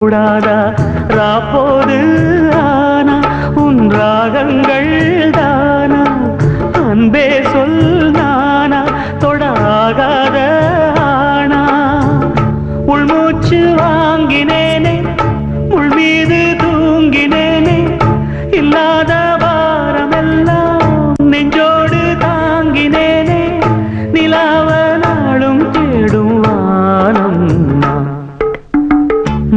கூடாதா? ராப்போது ஆனா உன் ராகங்கள் தானா? அன்பே சொல் நானா தொடாகாத ஆனா? உள்மூச்சு வாங்கினேனே உள் மீது தூங்கினேனே இல்லாத